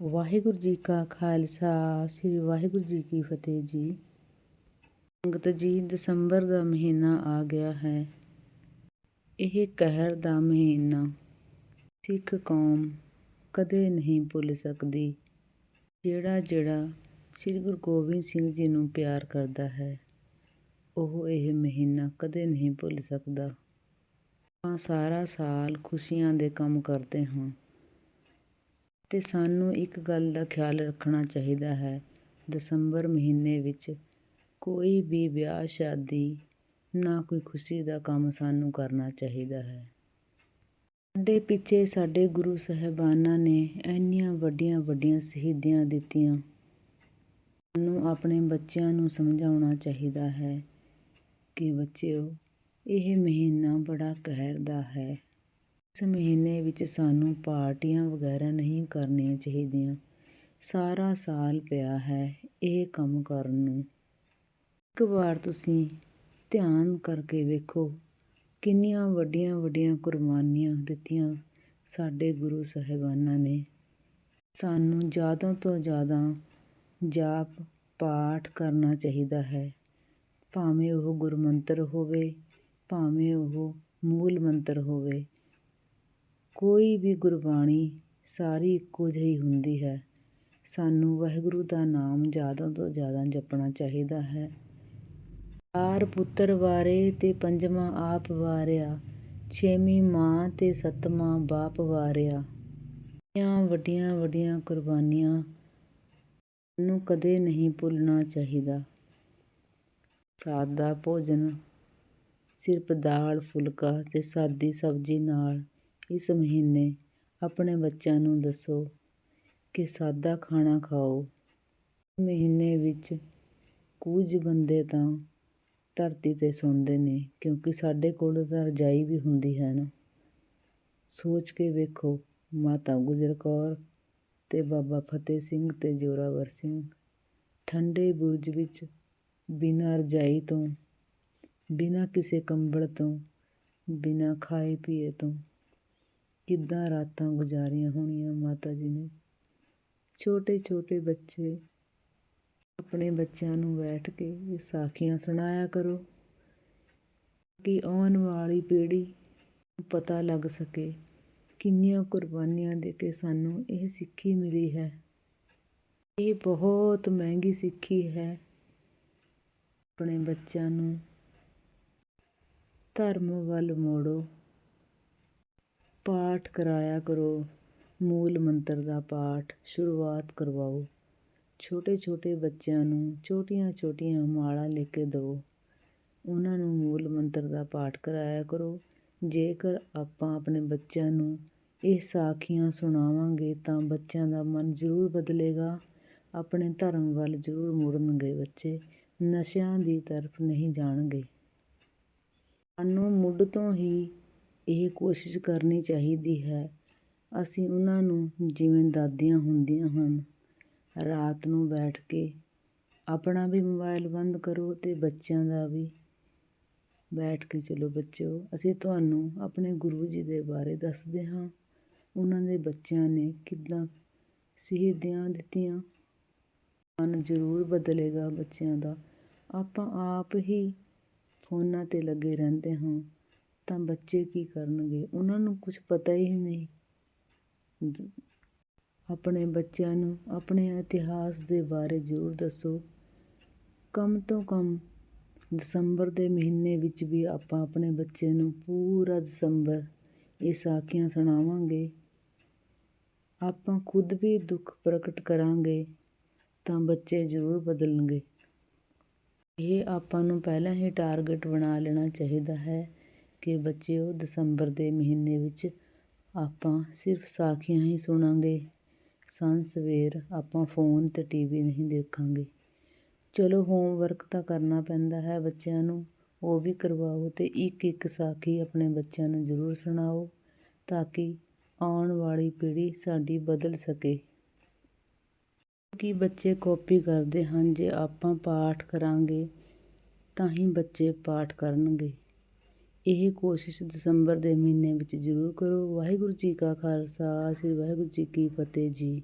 ਵਾਹਿਗੁਰੂ ਜੀ ਕਾ ਖਾਲਸਾ, ਸ੍ਰੀ ਵਾਹਿਗੁਰੂ ਜੀ ਕੀ ਫਤਿਹ ਜੀ। ਸੰਗਤ ਜੀ, ਦਸੰਬਰ ਦਾ ਮਹੀਨਾ ਆ ਗਿਆ ਹੈ। ਇਹ ਕਹਿਰ ਦਾ ਮਹੀਨਾ। ਸਿੱਖ ਕੌਮ ਕਦੇ ਨਹੀਂ ਭੁੱਲ ਸਕਦੀ। ਜਿਹੜਾ ਜਿਹੜਾ ਸ੍ਰੀ ਗੁਰੂ ਗੋਬਿੰਦ ਸਿੰਘ ਜੀ ਨੂੰ ਪਿਆਰ ਕਰਦਾ ਹੈ, ਉਹ ਇਹ ਮਹੀਨਾ ਕਦੇ ਨਹੀਂ ਭੁੱਲ ਸਕਦਾ। ਆਪਾਂ ਸਾਰਾ ਸਾਲ ਖੁਸ਼ੀਆਂ ਦੇ ਕੰਮ ਕਰਦੇ ਹਾਂ। ਤੇ ਸਾਨੂੰ ਇੱਕ ਗੱਲ ਦਾ ਖਿਆਲ ਰੱਖਣਾ ਚਾਹੀਦਾ ਹੈ। ਦਸੰਬਰ ਮਹੀਨੇ ਵਿੱਚ ਕੋਈ ਵੀ ਵਿਆਹ ਸ਼ਾਦੀ, ਨਾ ਕੋਈ ਖੁਸ਼ੀ ਦਾ ਕੰਮ ਸਾਨੂੰ ਕਰਨਾ ਚਾਹੀਦਾ ਹੈ। ਸਾਡੇ ਪਿੱਛੇ ਸਾਡੇ ਗੁਰੂ ਸਾਹਿਬਾਨਾਂ ਨੇ ਇੰਨੀਆਂ ਵੱਡੀਆਂ ਵੱਡੀਆਂ ਸ਼ਹੀਦੀਆਂ ਦਿੱਤੀਆਂ। ਸਾਨੂੰ ਆਪਣੇ ਬੱਚਿਆਂ ਨੂੰ ਸਮਝਾਉਣਾ ਚਾਹੀਦਾ ਹੈ ਕਿ ਬੱਚਿਓ, ਇਹ ਮਹੀਨਾ ਬੜਾ ਕਹਿਰ ਦਾ ਹੈ। ਇਸ ਮਹੀਨੇ ਵਿੱਚ ਸਾਨੂੰ ਪਾਰਟੀਆਂ ਵਗੈਰਾ ਨਹੀਂ ਕਰਨੀਆਂ ਚਾਹੀਦੀਆਂ। ਸਾਰਾ ਸਾਲ ਪਿਆ ਹੈ ਇਹ ਕੰਮ ਕਰਨ ਨੂੰ। ਇੱਕ ਵਾਰ ਤੁਸੀਂ ਧਿਆਨ ਕਰਕੇ ਵੇਖੋ, ਕਿੰਨੀਆਂ ਵੱਡੀਆਂ ਵੱਡੀਆਂ ਕੁਰਬਾਨੀਆਂ ਦਿੱਤੀਆਂ ਸਾਡੇ ਗੁਰੂ ਸਾਹਿਬਾਨਾਂ ਨੇ। ਸਾਨੂੰ ਜ਼ਿਆਦਾ ਤੋਂ ਜ਼ਿਆਦਾ ਜਾਪ ਪਾਠ ਕਰਨਾ ਚਾਹੀਦਾ ਹੈ। ਭਾਵੇਂ ਉਹ ਗੁਰਮੰਤਰ ਹੋਵੇ, ਭਾਵੇਂ ਉਹ ਮੂਲ ਮੰਤਰ ਹੋਵੇ ਕੋਈ ਵੀ ਗੁਰਬਾਣੀ ਸਾਰੀ ਇੱਕੋ ਜਿਹੀ ਹੁੰਦੀ ਹੈ। ਸਾਨੂੰ ਵਾਹਿਗੁਰੂ ਦਾ ਨਾਮ ਜ਼ਿਆਦਾ ਤੋਂ ਜ਼ਿਆਦਾ ਜਪਣਾ ਚਾਹੀਦਾ ਹੈ। ਚਾਰ ਪੁੱਤਰ ਵਾਰੇ ਤੇ ਪੰਜਵਾਂ ਆਪ ਵਾਰਿਆ, ਛੇਵੀਂ ਮਾਂ ਤੇ ਸੱਤਵਾਂ ਬਾਪ ਵਾਰਿਆ। ਇਹ ਵੱਡੀਆਂ ਵੱਡੀਆਂ ਕੁਰਬਾਨੀਆਂ ਨੂੰ ਕਦੇ ਨਹੀਂ ਭੁੱਲਣਾ ਚਾਹੀਦਾ। ਸਾਦਾ ਭੋਜਨ ਸਿਰਫ ਦਾਲ, ਫੁਲਕਾ ਤੇ ਸਾਦੀ ਸਬਜ਼ੀ ਨਾਲ ਇਸ ਮਹੀਨੇ ਆਪਣੇ ਬੱਚਿਆਂ ਨੂੰ ਦੱਸੋ ਕਿ ਸਾਦਾ ਖਾਣਾ ਖਾਓ। ਇਸ ਮਹੀਨੇ ਵਿੱਚ ਕੁਝ ਬੰਦੇ ਤਾਂ ਧਰਤੀ 'ਤੇ ਸੌਂਦੇ ਨੇ, ਕਿਉਂਕਿ ਸਾਡੇ ਕੋਲ ਤਾਂ ਰਜਾਈ ਵੀ ਹੁੰਦੀ ਹੈ ਨਾ। ਸੋਚ ਕੇ ਵੇਖੋ, ਮਾਤਾ ਗੁਜਰ ਕੌਰ ਅਤੇ ਬਾਬਾ ਫਤਿਹ ਸਿੰਘ ਅਤੇ ਜੋਰਾਵਰ ਸਿੰਘ ਠੰਡੇ ਬੁਰਜ ਵਿੱਚ ਬਿਨਾਂ ਰਜਾਈ ਤੋਂ, ਬਿਨਾਂ ਕਿਸੇ ਕੰਬਲ ਤੋਂ, ਬਿਨਾਂ ਖਾਏ ਪੀਏ ਤੋਂ ਕਿੱਦਾਂ ਰਾਤਾਂ ਗੁਜ਼ਾਰੀਆਂ ਹੋਣੀਆਂ ਮਾਤਾ ਜੀ ਨੇ? ਛੋਟੇ ਛੋਟੇ ਬੱਚੇ ਆਪਣੇ ਬੱਚਿਆਂ ਨੂੰ ਬੈਠ ਕੇ ਇਹ ਸਾਖੀਆਂ ਸੁਣਾਇਆ ਕਰੋ ਕਿ ਆਉਣ ਵਾਲੀ ਪੀੜ੍ਹੀ ਨੂੰ ਪਤਾ ਲੱਗ ਸਕੇ ਕਿੰਨੀਆਂ ਕੁਰਬਾਨੀਆਂ ਦੇ ਕੇ ਸਾਨੂੰ ਇਹ ਸਿੱਖੀ ਮਿਲੀ ਹੈ। ਇਹ ਬਹੁਤ ਮਹਿੰਗੀ ਸਿੱਖੀ ਹੈ। ਆਪਣੇ ਬੱਚਿਆਂ ਨੂੰ ਧਰਮ ਵੱਲ ਮੋੜੋ। ਪਾਠ ਕਰਾਇਆ ਕਰੋ। ਮੂਲ ਮੰਤਰ ਦਾ ਪਾਠ ਸ਼ੁਰੂਆਤ ਕਰਵਾਓ। ਛੋਟੇ ਛੋਟੇ ਬੱਚਿਆਂ ਨੂੰ ਛੋਟੀਆਂ ਛੋਟੀਆਂ ਮਾਲਾ ਲੈ ਕੇ ਦਿਓ। ਉਹਨਾਂ ਨੂੰ ਮੂਲ ਮੰਤਰ ਦਾ ਪਾਠ ਕਰਾਇਆ ਕਰੋ। ਜੇਕਰ ਆਪਾਂ ਆਪਣੇ ਬੱਚਿਆਂ ਨੂੰ ਇਹ ਸਾਖੀਆਂ ਸੁਣਾਵਾਂਗੇ ਤਾਂ ਬੱਚਿਆਂ ਦਾ ਮਨ ਜ਼ਰੂਰ ਬਦਲੇਗਾ। ਆਪਣੇ ਧਰਮ ਵੱਲ ਜ਼ਰੂਰ ਮੁੜਨਗੇ ਬੱਚੇ। ਨਸ਼ਿਆਂ ਦੀ ਤਰਫ ਨਹੀਂ ਜਾਣਗੇ। ਸਾਨੂੰ ਮੁੱਢ ਤੋਂ ਹੀ ਇਹ ਕੋਸ਼ਿਸ਼ ਕਰਨੀ ਚਾਹੀਦੀ ਹੈ। ਅਸੀਂ ਉਹਨਾਂ ਨੂੰ ਜਿਵੇਂ ਦਾਦੀਆਂ ਹੁੰਦੀਆਂ ਹਨ, ਰਾਤ ਨੂੰ ਬੈਠ ਕੇ ਆਪਣਾ ਵੀ ਮੋਬਾਇਲ ਬੰਦ ਕਰੋ ਅਤੇ ਬੱਚਿਆਂ ਦਾ ਵੀ ਬੈਠ ਕੇ ਚਲੋ ਬੱਚਿਓ। ਅਸੀਂ ਤੁਹਾਨੂੰ ਆਪਣੇ ਗੁਰੂ ਜੀ ਦੇ ਬਾਰੇ ਦੱਸਦੇ ਹਾਂ। ਉਹਨਾਂ ਦੇ ਬੱਚਿਆਂ ਨੇ ਕਿੱਦਾਂ ਸ਼ਹੀਦੀਆਂ ਦਿੱਤੀਆਂ। ਮਨ ਜ਼ਰੂਰ ਬਦਲੇਗਾ ਬੱਚਿਆਂ ਦਾ। ਆਪਾਂ ਆਪ ਹੀ ਫੋਨਾਂ 'ਤੇ ਲੱਗੇ ਰਹਿੰਦੇ ਹਾਂ। ਤਾਂ ਬੱਚੇ ਕੀ ਕਰਨਗੇ? ਉਹਨਾਂ ਨੂੰ ਕੁਝ ਪਤਾ ਹੀ ਨਹੀਂ। ਆਪਣੇ ਬੱਚਿਆਂ ਨੂੰ ਆਪਣੇ ਇਤਿਹਾਸ ਦੇ ਬਾਰੇ ਜ਼ਰੂਰ ਦੱਸੋ। ਕਮ ਤੋਂ ਕਮ ਦਸੰਬਰ ਦੇ ਮਹੀਨੇ ਵਿੱਚ ਵੀ ਆਪਾਂ ਆਪਣੇ ਬੱਚੇ ਨੂੰ ਪੂਰਾ ਦਸੰਬਰ ਇਹ ਸਾਖੀਆਂ ਸੁਣਾਵਾਂਗੇ। ਆਪਾਂ ਖੁਦ ਵੀ ਦੁੱਖ ਪ੍ਰਗਟ ਕਰਾਂਗੇ ਤਾਂ ਬੱਚੇ ਜ਼ਰੂਰ ਬਦਲਣਗੇ। ਇਹ ਆਪਾਂ ਨੂੰ ਪਹਿਲਾਂ ਹੀ ਟਾਰਗੇਟ ਬਣਾ ਲੈਣਾ ਚਾਹੀਦਾ ਹੈ। ਕਿ ਬੱਚਿਓ, ਦਸੰਬਰ ਦੇ ਮਹੀਨੇ ਵਿੱਚ ਆਪਾਂ ਸਿਰਫ ਸਾਖੀਆਂ ਹੀ ਸੁਣਾਂਗੇ। ਸਾਂਝ ਸਵੇਰ ਆਪਾਂ ਫੋਨ ਅਤੇ ਟੀ ਵੀ ਨਹੀਂ ਦੇਖਾਂਗੇ। ਚਲੋ ਹੋਮਵਰਕ ਤਾਂ ਕਰਨਾ ਪੈਂਦਾ ਹੈ ਬੱਚਿਆਂ ਨੂੰ, ਉਹ ਵੀ ਕਰਵਾਓ ਅਤੇ ਇੱਕ ਇੱਕ ਸਾਖੀ ਆਪਣੇ ਬੱਚਿਆਂ ਨੂੰ ਜ਼ਰੂਰ ਸੁਣਾਓ ਤਾਂ ਕਿ ਆਉਣ ਵਾਲੀ ਪੀੜ੍ਹੀ ਸਾਡੀ ਬਦਲ ਸਕੇ। ਕਿ ਬੱਚੇ ਕਾਪੀ ਕਰਦੇ ਹਨ, ਜੇ ਆਪਾਂ ਪਾਠ ਕਰਾਂਗੇ ਤਾਂ ਹੀ ਬੱਚੇ ਪਾਠ ਕਰਨਗੇ। ਇਹ ਕੋਸ਼ਿਸ਼ ਦਸੰਬਰ ਦੇ ਮਹੀਨੇ ਵਿੱਚ ਜ਼ਰੂਰ ਕਰੋ। ਵਾਹਿਗੁਰੂ ਜੀ ਕਾ ਖਾਲਸਾ, ਸ੍ਰੀ ਵਾਹਿਗੁਰੂ ਜੀ ਕੀ ਫਤਿਹ ਜੀ।